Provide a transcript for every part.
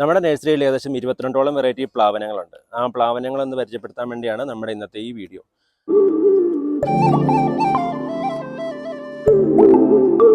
നമ്മുടെ നഴ്സറിയിൽ ഏകദേശം ഇരുപത്തിരണ്ടോളം വെറൈറ്റി പ്ലാവനങ്ങളുണ്ട്. ആ പ്ലാവനങ്ങൾ ഒന്ന് പരിചയപ്പെടുത്താൻ വേണ്ടിയാണ് നമ്മുടെ ഇന്നത്തെ ഈ വീഡിയോ.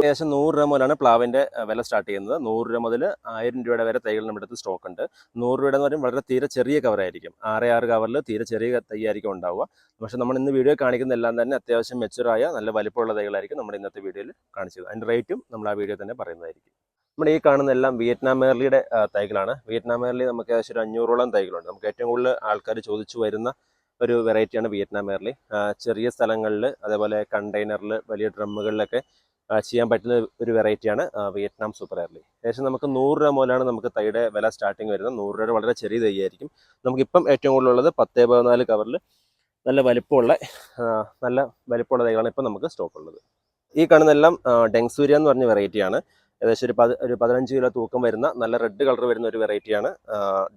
ഏകദേശം നൂറ് രൂപ മുതലാണ് പ്ലാവിന്റെ വില സ്റ്റാർട്ട് ചെയ്യുന്നത്. നൂറ് രൂപ മുതൽ ആയിരം രൂപയുടെ വരെ തൈകൾ നമ്മുടെ അടുത്ത് സ്റ്റോക്ക് ഉണ്ട്. നൂറ് രൂപയുടെ എന്ന് പറയുമ്പോൾ വളരെ തീരെ ചെറിയ കവറായിരിക്കും ആറ് ആറ് കവറിൽ തീരെ ചെറിയ തൈയായിരിക്കും ഉണ്ടാവുക. പക്ഷേ നമ്മൾ ഇന്ന് വീഡിയോ കാണിക്കുന്ന എല്ലാം തന്നെ അത്യാവശ്യം മെച്ചുറായ നല്ല വലിപ്പമുള്ള തൈകളായിരിക്കും നമ്മുടെ ഇന്നത്തെ വീഡിയോയിൽ കാണിച്ചത്. അതിന്റെ റേറ്റും നമ്മൾ ആ വീഡിയോ തന്നെ പറയുന്നതായിരിക്കും. നമ്മുടെ ഈ കാണുന്ന എല്ലാം വിയറ്റ്നാം മേർലിയുടെ തൈകളാണ്. വിയറ്റ്നാം മേർലി നമുക്ക് ഏകദേശം ഒരു അഞ്ഞൂറോളം തൈകളുണ്ട്. നമുക്ക് ഏറ്റവും കൂടുതൽ ആൾക്കാർ ചോദിച്ചു വരുന്ന ഒരു വെറൈറ്റിയാണ് വിയറ്റ്നാം മേർലി ചെറിയ സ്ഥലങ്ങളിൽ അതേപോലെ കണ്ടെയ്നറിൽ വലിയ ഡ്രമ്മുകളിലൊക്കെ ചെയ്യാൻ പറ്റുന്ന ഒരു വെറൈറ്റിയാണ് വിയറ്റ്നാം സൂപ്പർ എയർലി. ഏകദേശം നമുക്ക് നൂറ് രൂപ മുതലാണ് നമുക്ക് തൈയുടെ വില സ്റ്റാർട്ടിങ് വരുന്നത്. നൂറ് രൂപ വളരെ ചെറിയ തൈയായിരിക്കും. നമുക്കിപ്പം ഏറ്റവും കൂടുതലുള്ളത് പത്ത് പതിനാല് കവറിൽ നല്ല വലിപ്പമുള്ള നല്ല വലിപ്പമുള്ള തൈകളാണ് ഇപ്പം നമുക്ക് സ്റ്റോക്ക് ഉള്ളത്. ഈ കാണുന്നതെല്ലാം ഡെങ്സൂര്യ എന്ന് പറഞ്ഞ വെറൈറ്റിയാണ്. ഏകദേശം ഒരു പത് ഒരു പതിനഞ്ച് കിലോ തൂക്കം വരുന്ന നല്ല റെഡ് കളർ വരുന്ന ഒരു വെറൈറ്റിയാണ്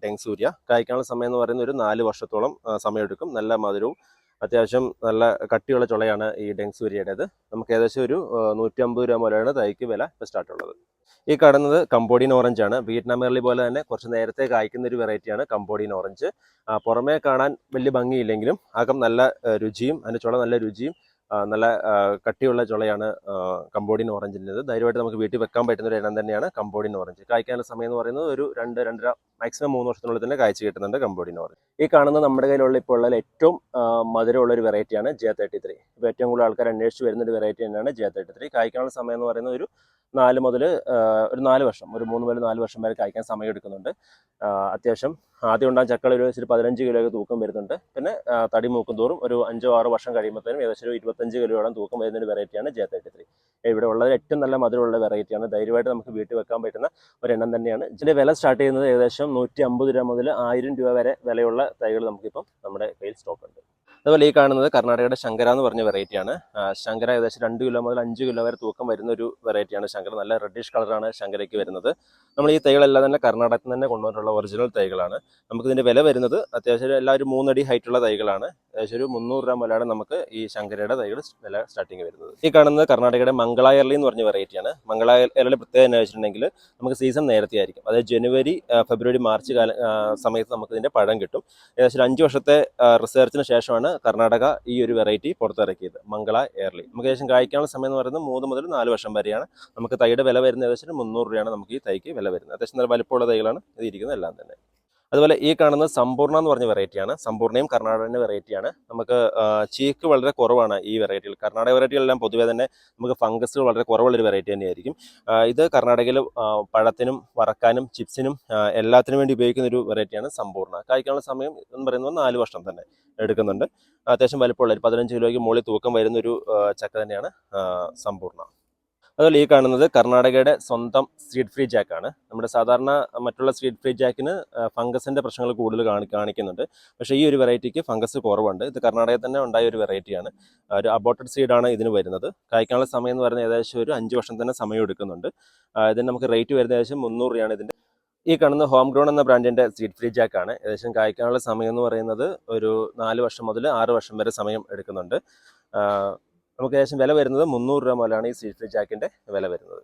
ഡെങ്സൂര്യ കായ്ക്കാനുള്ള സമയം എന്ന് പറയുന്ന ഒരു നാല് വർഷത്തോളം സമയമെടുക്കും. നല്ല മധുരവും അത്യാവശ്യം നല്ല കട്ടിയുള്ള ചുളയാണ് ഈ ഡെങ്സൂര്യയുടേത് നമുക്ക് ഏകദേശം ഒരു നൂറ്റി അമ്പത് രൂപ മുതലാണ് തൈക്ക് വില ഇപ്പോൾ സ്റ്റാർട്ട് ഉള്ളത്. ഈ കടന്നത് കമ്പോഡിയൻ ഓറഞ്ച് ആണ്. വിയറ്റ്നാം എർലി പോലെ തന്നെ കുറച്ച് നേരത്തെ കായ്ക്കുന്ന ഒരു വെറൈറ്റിയാണ് കമ്പോഡിയൻ ഓറഞ്ച് പുറമേ കാണാൻ വലിയ ഭംഗിയില്ലെങ്കിലും അകം നല്ല രുചിയും അതിന്റെ ചുള നല്ല രുചിയും നല്ല കട്ടിയുള്ള ചുളയാണ് കമ്പോഡിയൻ ഓറഞ്ചിന്റെത്. ധൈര്യമായിട്ട് നമുക്ക് വീട്ടിൽ വെക്കാൻ പറ്റുന്ന ഒരു ഇനം തന്നെയാണ് കമ്പോഡിയൻ ഓറഞ്ച്. കായ്ക്കാനുള്ള സമയം എന്ന് പറയുന്നത് ഒരു രണ്ട് രണ്ടര മാക്സിമം മൂന്ന് വർഷത്തിനുള്ളിൽ തന്നെ കാഴ്ച കിട്ടുന്നുണ്ട് കമ്പോഡിയൻ ഓറഞ്ച് ഈ കാണുന്ന നമ്മുടെ കയ്യിലുള്ള ഇപ്പോൾ ഉള്ള ഏറ്റവും മധുരമുള്ള ഒരു വെറൈറ്റിയാണ് ജെ തേർട്ടി ത്രീ ഇപ്പോൾ ഏറ്റവും കൂടുതൽ ആൾക്കാർ അന്വേഷിച്ച് വരുന്ന ഒരു വെറൈറ്റി തന്നെയാണ് ജെ തേർട്ടി ത്രീ കായ്ക്കാനുള്ള സമയം എന്ന് പറയുന്നത് ഒരു നാല് മുതൽ ഒരു നാല് വർഷം ഒരു മൂന്ന് മുതൽ നാല് വർഷം വരെ കായ്ക്കാൻ സമയം എടുക്കുന്നുണ്ട്. അത്യാവശ്യം ആദ്യം ഉണ്ടാകുന്ന ചക്കൾ ഒരു ഒരു പതിനഞ്ച് കിലോയൊക്കെ തൂക്കം വരുന്നുണ്ട്. പിന്നെ തടി മൂക്കും തോറും ഒരു അഞ്ചോ ആറോ വർഷം കഴിയുമ്പോഴത്തേനും ഏകദേശം ഒരു ഇരുപത്തഞ്ച് കിലോയോളം തൂക്കം വരുന്ന ഒരു വെറൈറ്റിയാണ് ജെ തേർട്ടി ത്രീ ഇവിടെ ഉള്ളത് ഏറ്റവും നല്ല മധുരമുള്ള വെറൈറ്റിയാണ് ധൈര്യമായിട്ട് നമുക്ക് വീട്ടിൽ വെക്കാൻ പറ്റുന്ന ഒരെണ്ണം തന്നെയാണ്. ഇതിന്റെ വില സ്റ്റാർട്ട് ചെയ്യുന്നത് ഏകദേശം നൂറ്റി അമ്പത് രൂപ മുതൽ ആയിരം രൂപ വരെ വിലയുള്ള തൈകൾ നമുക്കിപ്പം നമ്മുടെ കയ്യിൽ സ്റ്റോക്ക് ഉണ്ട്. അതുപോലെ ഈ കാണുന്നത് കർണാടകയുടെ ശങ്കര എന്ന് പറഞ്ഞ വെറൈറ്റിയാണ് ശങ്കര ഏകദേശം രണ്ട് കിലോ മുതൽ അഞ്ച് കിലോ വരെ തൂക്കം വരുന്ന ഒരു വെറൈറ്റിയാണ് ശങ്കര. നല്ല റെഡിഷ് കളറാണ് ശങ്കരയ്ക്ക് വരുന്നത്. നമ്മൾ ഈ തൈകളെല്ലാം തന്നെ കർണാടകത്തിൽ തന്നെ കൊണ്ടുവന്നിട്ടുള്ള ഒറിജിനൽ തൈകളാണ്. നമുക്ക് ഇതിന്റെ വില വരുന്നത് അത്യാവശ്യം എല്ലാവരും മൂന്നടി ഹൈറ്റുള്ള തൈകളാണ്. ഏകദേശം ഒരു മുന്നൂറ് രൂപ മുതലാണ് നമുക്ക് ഈ ശങ്കരയുടെ തൈകൾ വില സ്റ്റാർട്ടിങ് വരുന്നത്. ഈ കാണുന്നത് കർണാടകയുടെ മംഗളായർലി എന്ന് പറഞ്ഞ വെറൈറ്റിയാണ് മംഗളായർലിയുടെ പ്രത്യേകത എന്ന് വെച്ചിട്ടുണ്ടെങ്കിൽ നമുക്ക് സീസൺ നേരത്തെ ആയിരിക്കും. അതായത് ജനുവരി ഫെബ്രുവരി മാർച്ച് കാല സമയത്ത് നമുക്ക് ഇതിന്റെ പഴം കിട്ടും. ഏകദേശം അഞ്ച് വർഷത്തെ റിസർച്ചിന് ശേഷമാണ് കർണാടക ഈ ഒരു വെറൈറ്റി പുറത്തിറക്കിയത്. മംഗള എയർലി നമുക്ക് ഏകദേശം കായ്ക്കാനുള്ള സമയം എന്ന് പറയുന്നത് മൂന്ന് മുതൽ നാല് വർഷം വരെയാണ്. നമുക്ക് തൈയുടെ വില വരുന്നത് ഏകദേശം മുന്നൂറ് രൂപയാണ് നമുക്ക് ഈ തൈക്ക് വില വരുന്നത്. അത്യാവശ്യം നല്ല വലിപ്പമുള്ള തൈകളാണ് ഇത് ഇരിക്കുന്നത് എല്ലാം തന്നെ. അതുപോലെ ഈ കാണുന്ന സമ്പൂർണ എന്ന് പറഞ്ഞ വെറൈറ്റിയാണ് സമ്പൂർണയും കർണാടകന്റെ വെറൈറ്റിയാണ് നമുക്ക് ചീക്ക് വളരെ കുറവാണ് ഈ വെറൈറ്റികൾ കർണാടക വെറൈറ്റികളെല്ലാം പൊതുവേ തന്നെ നമുക്ക് ഫംഗസുകൾ വളരെ കുറവുള്ളൊരു വെറൈറ്റി തന്നെയായിരിക്കും. ഇത് കർണാടകയിൽ പഴത്തിനും വറക്കാനും ചിപ്സിനും എല്ലാത്തിനും വേണ്ടി ഉപയോഗിക്കുന്ന ഒരു വെറൈറ്റിയാണ് സമ്പൂർണ. കായ്ക്കാനുള്ള സമയം എന്ന് പറയുന്നത് നാല് വർഷം തന്നെ എടുക്കുന്നുണ്ട്. അത്യാവശ്യം വലിപ്പമുള്ള ഒരു പതിനഞ്ച് കിലോയ്ക്ക് മുകളിൽ തൂക്കം വരുന്ന ഒരു ചക്ക തന്നെയാണ് സമ്പൂർണ. അതുപോലെ ഈ കാണുന്നത് കർണാടകയുടെ സ്വന്തം സ്ട്രീറ്റ് ഫ്രീ ജാക്കാണ് നമ്മുടെ സാധാരണ മറ്റുള്ള സ്ട്രീറ്റ് ഫ്രീ ജാക്കിന് ഫംഗസിന്റെ പ്രശ്നങ്ങൾ കൂടുതൽ കാണി കാണിക്കുന്നുണ്ട്. പക്ഷേ ഈ ഒരു വെറൈറ്റിക്ക് ഫംഗസ് കുറവുണ്ട്. ഇത് കർണാടകയിൽ തന്നെ ഉണ്ടായ ഒരു വെറൈറ്റിയാണ് ഒരു അബോട്ടഡ് സീഡാണ് ഇതിന് വരുന്നത്. കായ്ക്കാനുള്ള സമയം എന്ന് പറയുന്നത് ഏകദേശം ഒരു അഞ്ച് വർഷം തന്നെ സമയം എടുക്കുന്നുണ്ട്. ഇതിന് നമുക്ക് റേറ്റ് വരുന്നത് ഏകദേശം മുന്നൂറ് രൂപയാണ് ഇതിന്റെ ഈ കാണുന്ന ഹോം ഗ്രോൺ എന്ന ബ്രാൻഡിന്റെ സ്ട്രീറ്റ് ഫ്രീ ജാക്കാണ് ഏകദേശം കായ്ക്കാനുള്ള സമയം എന്ന് പറയുന്നത് ഒരു നാല് വർഷം മുതൽ ആറ് വർഷം വരെ സമയം എടുക്കുന്നുണ്ട്. നമുക്ക് ഏകദേശം വില വരുന്നത് മുന്നൂറ് രൂപ മുതലാണ് ഈ സ്ട്രീറ്റ് ഫ്രീ ജാക്കിന്റെ വില വരുന്നത്.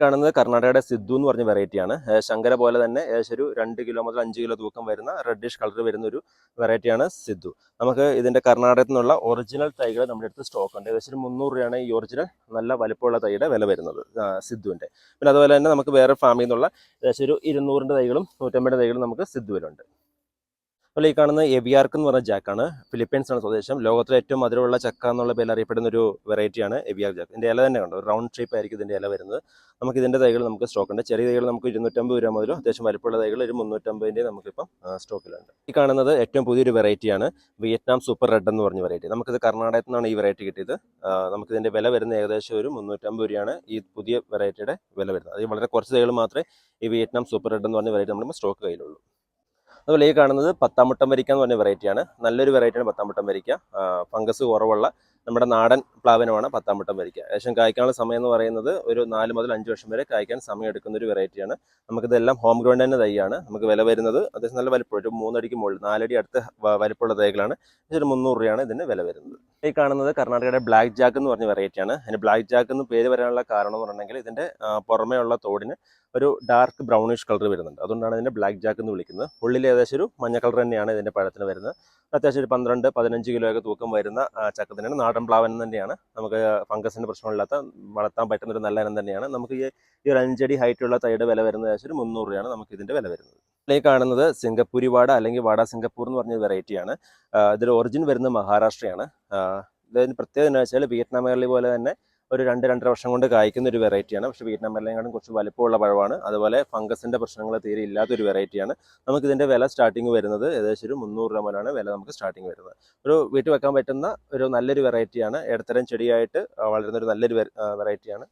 കാണുന്നത് കർണാടകയുടെ സിദ്ധു എന്ന് പറഞ്ഞ വെറൈറ്റിയാണ് ശങ്കര പോലെ തന്നെ ഏകദേശം ഒരു രണ്ട് കിലോ മുതൽ അഞ്ച് കിലോ തൂക്കം വരുന്ന റെഡിഷ് കളർ വരുന്ന ഒരു വെറൈറ്റിയാണ് സിദ്ധു. നമുക്ക് ഇതിന്റെ കർണാടകത്തിൽ നിന്നുള്ള ഒറിജിനൽ തൈകൾ നമ്മുടെ അടുത്ത് സ്റ്റോക്ക് ഉണ്ട്. ഏകദേശം മുന്നൂറ് രൂപയാണ് ഈ ഒറിജിനൽ നല്ല വലിപ്പമുള്ള തൈയുടെ വില വരുന്നത് സിദ്ധുവിന്റെ പിന്നെ അതുപോലെ തന്നെ നമുക്ക് വേറെ ഫാമിൽ നിന്നുള്ള ഏകദേശം ഒരു ഇരുന്നൂറിന്റെ തൈകളും നൂറ്റമ്പത് തൈകളും നമുക്ക് സിദ്ധുവിലുണ്ട്. അതുപോലെ ഈ കാണുന്ന എവിയാർക്ക് എന്ന് പറഞ്ഞ ജാക്കാണ്. ഫിലിപ്പീൻസ് ആണ് സ്വദേശം. ലോകത്തിലെ ഏറ്റവും മധുരമുള്ള ചക്ക എന്നുള്ള പേരിൽ അറിയപ്പെടുന്ന ഒരു വെറൈറ്റിയാണ് എവിയാർ ജാക്ക്. ഇതിന്റെ ഇല തന്നെ കണ്ടു? റൗണ്ട് ഷേപ്പ് ആയിരിക്കും ഇതിന്റെ ഇല വരുന്നത്. നമുക്ക് ഇതിന്റെ തൈകൾ നമുക്ക് സ്റ്റോക്ക് ഉണ്ട്. ചെറിയ തൈകൾ നമുക്ക് ഇരുന്നൂറ്റമ്പത് രൂപ മുതലും അത്യാവശ്യം വലിപ്പമുള്ള തൈകൾ ഒരു മുന്നൂറ്റമ്പതിന്റെ നമുക്കിപ്പം സ്റ്റോക്കിലുണ്ട് ഈ കാണുന്നത് ഏറ്റവും പുതിയൊരു വെറൈറ്റിയാണ് വിയറ്റ്നാം സൂപ്പർ റെഡ് എന്ന് പറഞ്ഞ വെറൈറ്റി നമുക്കിത് കർണാടകത്തിൽ നിന്നാണ് ഈ വെറൈറ്റി കിട്ടിയത്. നമുക്കിതിന്റെ വില വരുന്ന ഏകദേശം ഒരു മുന്നൂറ്റമ്പത് രൂപയാണ് ഈ പുതിയ വെറൈറ്റിയുടെ വില വരുന്നത്. അത് വളരെ കുറച്ച് തൈകൾ മാത്രമേ ഈ വിയറ്റ്നാം സൂപ്പർ റെഡ് എന്ന് പറഞ്ഞ വെറൈറ്റി നമ്മുടെ സ്റ്റോക്ക് കയ്യിലുള്ളൂ. അതുപോലെ ഈ കാണുന്നത് പത്താമുട്ടം വരിക്ക എന്ന് പറഞ്ഞ വെറൈറ്റിയാണ് നല്ലൊരു വെറൈറ്റിയാണ് പത്താമുട്ടം വരിക്ക. ഫംഗസ് കുറവുള്ള നമ്മുടെ നാടൻ പ്ലാവനമാണ് പത്താമുട്ടം വരിക്ക. ഏകദേശം കായ്ക്കാനുള്ള സമയം എന്ന് പറയുന്നത് ഒരു നാല് മുതൽ അഞ്ച് വർഷം വരെ കായ്ക്കാൻ സമയം എടുക്കുന്ന ഒരു വെറൈറ്റിയാണ് നമുക്കിതെല്ലാം ഹോം ഗ്രൗണ്ട് തന്നെ തൈയാണ്. നമുക്ക് വില വരുന്നത് അത്യാവശ്യം നല്ല വലിപ്പം. ഒരു മൂന്നടിക്ക് മുകളിൽ നാലടി അടുത്ത് വലിപ്പമുള്ള തൈകളാണ്. ഒരു മുന്നൂറ് രൂപയാണ് ഇതിന് വില വരുന്നത്. ഈ കാണുന്നത് കർണാടകയുടെ ബ്ലാക്ക് ജാക്ക് എന്ന് പറഞ്ഞ വെറൈറ്റിയാണ് അതിന് ബ്ലാക്ക് ജാക്ക് എന്ന് പേര് വരാനുള്ള കാരണം എന്ന് പറഞ്ഞിട്ടുണ്ടെങ്കിൽ ഇതിന്റെ പുറമേയുള്ള തോടിന് ഒരു ഡാർക്ക് ബ്രൗണിഷ് കളർ വരുന്നുണ്ട്. അതുകൊണ്ടാണ് ഇതിന്റെ ബ്ലാക്ക് ജാക്ക് എന്ന് വിളിക്കുന്നത്. ഉള്ളിൽ ഏകദേശം ഒരു മഞ്ഞ കളർ തന്നെയാണ് ഇതിന്റെ പഴത്തിന് വരുന്നത്. അത്യാവശ്യം ഒരു പന്ത്രണ്ട് പതിനഞ്ച് കിലോയൊക്കെ തൂക്കം വരുന്ന ചക്കത്തിനാണ്. നാടൻ പ്ലാവൻ തന്നെയാണ്. നമുക്ക് ഫംഗസിന്റെ പ്രശ്നമില്ലാത്ത വളർത്താൻ പറ്റുന്ന ഒരു നല്ല ഇനം തന്നെയാണ്. നമുക്ക് ഈ ഒരു അഞ്ചടി ഹൈറ്റുള്ള തൈയുടെ വില വരുന്നത് ഒരു മുന്നൂറ് രൂപയാണ് നമുക്ക് ഇതിന്റെ വില വരുന്നത്. ഈ കാണുന്നത് സിംഗപ്പൂരി വാട അല്ലെങ്കിൽ വാട സിംഗപ്പൂർ എന്ന് പറഞ്ഞ വെറൈറ്റിയാണ് ഇതിൽ ഒറിജിൻ വരുന്നത് മഹാരാഷ്ട്രയാണ്. ഇതിന് പ്രത്യേകത എന്ന് വെച്ചാൽ വിയറ്റ്നാം പോലെ തന്നെ ഒരു രണ്ട് രണ്ടര വർഷം കൊണ്ട് കായ്ക്കുന്ന ഒരു വെറൈറ്റിയാണ്. പക്ഷേ മേർലിനെക്കാളും കുറച്ച് വലിപ്പമുള്ള പഴമാണ്. അതുപോലെ ഫംഗസിന്റെ പ്രശ്നങ്ങൾ തീരെ ഇല്ലാത്തൊരു വെറൈറ്റിയാണ്. നമുക്ക് ഇതിന്റെ വില സ്റ്റാർട്ടിങ് വരുന്നത് ഏകദേശം ഒരു മുന്നൂറ് രൂപ മുതലാണ് വില നമുക്ക് സ്റ്റാർട്ടിങ് വരുന്നത്. ഒരു വീട്ടിൽ വെക്കാൻ പറ്റുന്ന ഒരു നല്ലൊരു വെറൈറ്റിയാണ്. ഇടത്തരം ചെടിയായിട്ട് വളരുന്ന ഒരു നല്ലൊരു വെറൈറ്റിയാണ്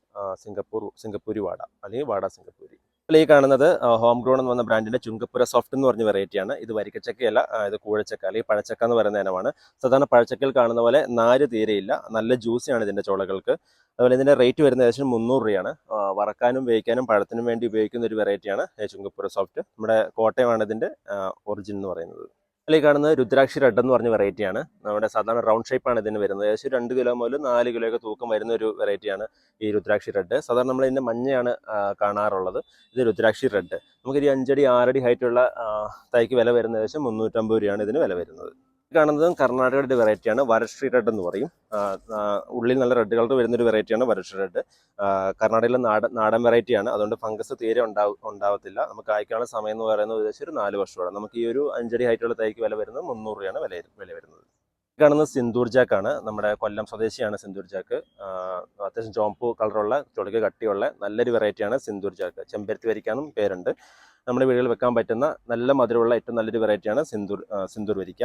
സിംഗപ്പൂർ സിംഗപ്പൂരി വാട അല്ലെങ്കിൽ വാട സിംഗപ്പൂരി. ഈ കാണുന്നത് ഹോം ഗ്രോൺ എന്ന് പറഞ്ഞ ബ്രാൻഡിന്റെ ചുങ്കപ്പുര സോഫ്റ്റ് എന്ന് പറഞ്ഞ വെറൈറ്റിയാണ് ഇത് വരിക്കച്ചക്കയല്ല ഇത് കൂഴച്ചക്ക അല്ലെങ്കിൽ പഴച്ചക്ക എന്ന് പറയുന്ന ഇനമാണ്. സാധാരണ പഴച്ചക്കൽ കാണുന്ന പോലെ നാര് തീരെയില്ല നല്ല ജ്യൂസിയാണ് ഇതിന്റെ ചോളകൾക്ക്. അതുപോലെ ഇതിന്റെ റേറ്റ് വരുന്നത് ഏകദേശം മുന്നൂറ് രൂപയാണ്. വറക്കാനും വേവിക്കാനും പഴത്തിനും വേണ്ടി ഉപയോഗിക്കുന്ന ഒരു വെറൈറ്റിയാണ് ചുങ്കപ്പുര സോഫ്റ്റ് നമ്മുടെ കോട്ടയമാണ് ഇതിന്റെ ഒറിജിൻ എന്ന് പറയുന്നത്. കാണുന്ന കാണുന്നത് രുദ്രാക്ഷി റെഡ് എന്ന് പറഞ്ഞ വെറൈറ്റിയാണ് നമ്മുടെ സാധാരണ റൗണ്ട് ഷേപ്പാണ് ഇതിന് വരുന്നത്. ഏകദേശം രണ്ട് കിലോ മുതൽ നാല് കിലോ തൂക്കം വരുന്ന ഒരു വെറൈറ്റിയാണ് ഈ രുദ്രാക്ഷി റെഡ്. സാധാരണ നമ്മൾ ഇതിന്റെ മഞ്ഞയാണ് കാണാറുള്ളത്. ഇത് രുദ്രാക്ഷി റെഡ്. നമുക്കൊരു അഞ്ചടി ആറടി ഹൈറ്റുള്ള തൈക്ക് വില വരുന്ന ഏകദേശം മുന്നൂറ്റമ്പത് രൂപയാണ് ഇതിന് വില വരുന്നത്. കാണുന്നതും കർണാടകയുടെ വെറൈറ്റിയാണ് വരശ്രീ റെഡ് എന്ന് പറയും. ഉള്ളിൽ നല്ല റെഡ് കളർ വരുന്ന ഒരു വെറൈറ്റിയാണ് വരശ്രീ റെഡ് കർണാടകയിലെ നാടൻ നാടൻ വെറൈറ്റിയാണ് അതുകൊണ്ട് ഫംഗസ് തീരെ ഉണ്ടാവും ഉണ്ടാവത്തില്ല. നമുക്ക് കായ്ക്കാനുള്ള സമയം എന്ന് പറയുന്നത് ഏകദേശം ഒരു നാല് വർഷമാണ്. നമുക്ക് ഈ ഒരു അഞ്ചടി ഹൈറ്റുള്ള തൈക്ക് വില വരുന്നത് മുന്നൂറ് രൂപയാണ് വില വില വരുന്നത്. കാണുന്നത് സിന്ദൂർ ജാക്കാണ് നമ്മുടെ കൊല്ലം സ്വദേശിയാണ് സിന്ദൂർ ജാക്ക് അത്യാവശ്യം ചോമ്പ് കളറുള്ള ചുളക്ക് കട്ടിയുള്ള നല്ലൊരു വെറൈറ്റിയാണ് സിന്ദൂർ ജാക്ക് ചെമ്പരത്തി വരിക്കാനും പേരുണ്ട്. നമ്മുടെ വീടുകളിൽ വെക്കാൻ പറ്റുന്ന നല്ല മധുരമുള്ള ഏറ്റവും നല്ലൊരു വെറൈറ്റിയാണ് സിന്ദൂർ സിന്ദൂർ വരിക്ക.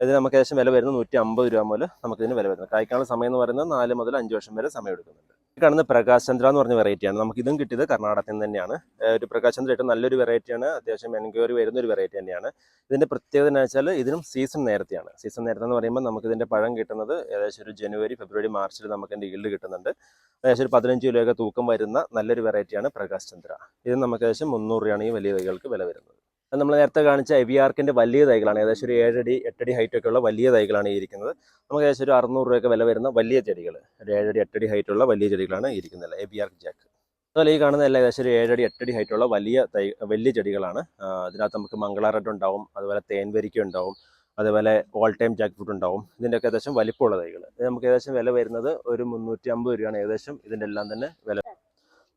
ഇതിന് നമുക്ക് ഏകദേശം വില വരുന്നത് നൂറ്റി അമ്പത് രൂപ മുതൽ നമുക്ക് ഇതിന് വില വരുന്നത്. കായ്ക്കാനുള്ള സമയം എന്ന് പറയുന്നത് നാല് മുതൽ അഞ്ച് വർഷം വരെ സമയം എടുക്കുന്നുണ്ട്. ഈ കാണുന്ന പ്രകാശ് ചന്ദ്ര എന്ന് പറഞ്ഞ വെറൈറ്റിയാണ് നമുക്ക് ഇതും കിട്ടിയത് കർണാടകത്തിൽ നിന്ന് തന്നെയാണ്. ഒരു പ്രകാശ് ചന്ദ്ര ഏറ്റവും നല്ലൊരു വെറൈറ്റിയാണ് അത്യാവശ്യം എൻക്വയറി വരുന്ന ഒരു വെറൈറ്റി തന്നെയാണ്. ഇതിന്റെ പ്രത്യേകത എന്ന് വെച്ചാൽ ഇതിനും സീസൺ നേരത്തെയാണ്. സീസൺ നേരത്തെ എന്ന് പറയുമ്പോൾ നമുക്ക് ഇതിന്റെ പഴം കിട്ടുന്നത് ഏകദേശം ഒരു ജനുവരി ഫെബ്രുവരി മാർച്ചിൽ നമുക്ക് ഇതിന്റെ ഈൽഡ് കിട്ടുന്നുണ്ട്. ഏകദേശം ഒരു പതിനഞ്ച് കിലോയൊക്കെ തൂക്കം വരുന്ന നല്ലൊരു വെറൈറ്റിയാണ് പ്രകാശ് ചന്ദ്ര. ഇത് നമുക്ക് ഏകദേശം മുന്നൂറ് രൂപയാണ് ഈ വലിയ തൈകൾക്ക് വില വരുന്നത്. നമ്മൾ നേരത്തെ കാണിച്ച എവിയാർക്കിന്റെ വലിയ തൈകളാണ്. ഏകദേശം ഒരു ഏഴടി എട്ടടി ഹൈറ്റ് ഒക്കെ ഉള്ള വലിയ തൈകളാണ് ഈ ഇരിക്കുന്നത്. നമുക്ക് ഏകദേശം ഒരു അറുന്നൂറ് രൂപയൊക്കെ വില വരുന്ന വലിയ ചെടികൾ ഒരു ഏഴടി എട്ടടി ഹൈറ്റുള്ള വലിയ ചെടികളാണ് ഇരിക്കുന്നത് എബിയാർക്ക് ജാക്ക്. അതുപോലെ ഈ കാണുന്ന എല്ലാം ഏകദേശം ഒരു ഏഴടി എട്ടടി ഹൈറ്റുള്ള വലിയ തൈ വലിയ ചെടികളാണ്. അതിനകത്ത് നമുക്ക് മംഗള റെഡ് ഉണ്ടാവും അതുപോലെ തേൻവരിക്ക ഉണ്ടാവും അതുപോലെ ഓൾ ടൈം ജാക്ക് ഫ്രൂട്ട് ഉണ്ടാവും. ഇതിന്റെയൊക്കെ ഏകദേശം വലിപ്പമുള്ള തൈകൾ നമുക്ക് ഏകദേശം വില വരുന്നത് ഒരു മുന്നൂറ്റി അമ്പത് രൂപയാണ്. ഏകദേശം ഇതിന്റെ എല്ലാം തന്നെ വില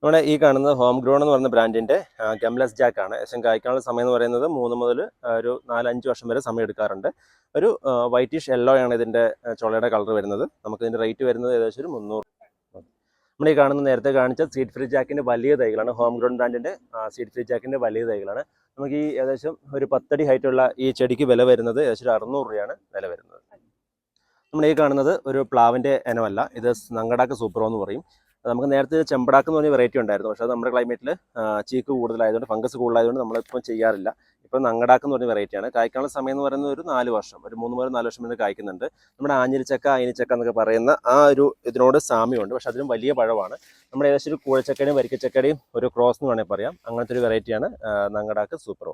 നമ്മുടെ ഈ കാണുന്നത് ഹോം ഗ്രോൺ എന്ന് പറയുന്ന ബ്രാൻഡിന്റെ ഗംലസ് ജാക്ക് ആണ്. ഏകദേശം കായ്ക്കാനുള്ള സമയം എന്ന് പറയുന്നത് മൂന്ന് മുതൽ ഒരു നാലഞ്ച് വർഷം വരെ സമയം എടുക്കാറുണ്ട്. ഒരു വൈറ്റിഷ് യെല്ലോ ആണ് ഇതിന്റെ ചോളയുടെ കളർ വരുന്നത്. നമുക്ക് ഇതിന്റെ റേറ്റ് വരുന്നത് ഏകദേശം ഒരു മുന്നൂറ്. നമ്മൾ ഈ കാണുന്ന നേരത്തെ കാണിച്ച സീഡ് ഫ്രീ ജാക്കിന്റെ വലിയ തൈകളാണ്. ഹോം ഗ്രോൺ ബ്രാൻഡിന്റെ സീഡ് ഫ്രീ ജാക്കിന്റെ വലിയ തൈകളാണ്. നമുക്ക് ഈ ഏകദേശം ഒരു പത്തടി ഹൈറ്റുള്ള ഈ ചെടിക്ക് വില വരുന്നത് ഏകദേശം ഒരു അറുന്നൂറ് രൂപയാണ് വില വരുന്നത്. നമ്മൾ ഈ കാണുന്നത് ഒരു പ്ലാവിന്റെ ഇനമല്ല ഇത് നങ്കടാക്ക് സൂപ്പറോ എന്ന് പറയും. നമുക്ക് നേരത്തെ ചെമ്പടാക്ക് എന്ന് പറഞ്ഞ വെറൈറ്റി ഉണ്ടായിരുന്നു. പക്ഷേ അത് നമ്മുടെ ക്ലൈമറ്റിൽ ചീക്ക് കൂടുതലായതുകൊണ്ട് ഫംഗസ് കൂടുതലായതുകൊണ്ട് നമ്മളിപ്പം ചെയ്യാറില്ല. ഇപ്പം നങ്ങടാക്ക് എന്ന് പറഞ്ഞ വെറൈറ്റിയാണ് കായ്ക്കാനുള്ള സമയം എന്ന് പറയുന്നത് ഒരു നാല് വർഷം ഒരു മൂന്ന് മുതൽ നാല് വർഷം വരെ കായ്ക്കുന്നുണ്ട്. നമ്മുടെ ആഞ്ഞിരിച്ചക്ക അയിനിച്ചക്ക എന്നൊക്കെ പറയുന്ന ആ ഒരു ഇതിനോട് സാമ്യമുണ്ട്. പക്ഷേ അതിലും വലിയ പഴമാണ്. നമ്മുടെ ഏകദേശം ഒരു കൂഴച്ചക്കയുടെയും വരിക്കച്ചക്കയുടെയും ഒരു ക്രോസ് എന്ന് വേണമെങ്കിൽ പറയാം. അങ്ങനത്തെ ഒരു വെറൈറ്റിയാണ് നങ്ങടാക്ക് സൂപ്പറോ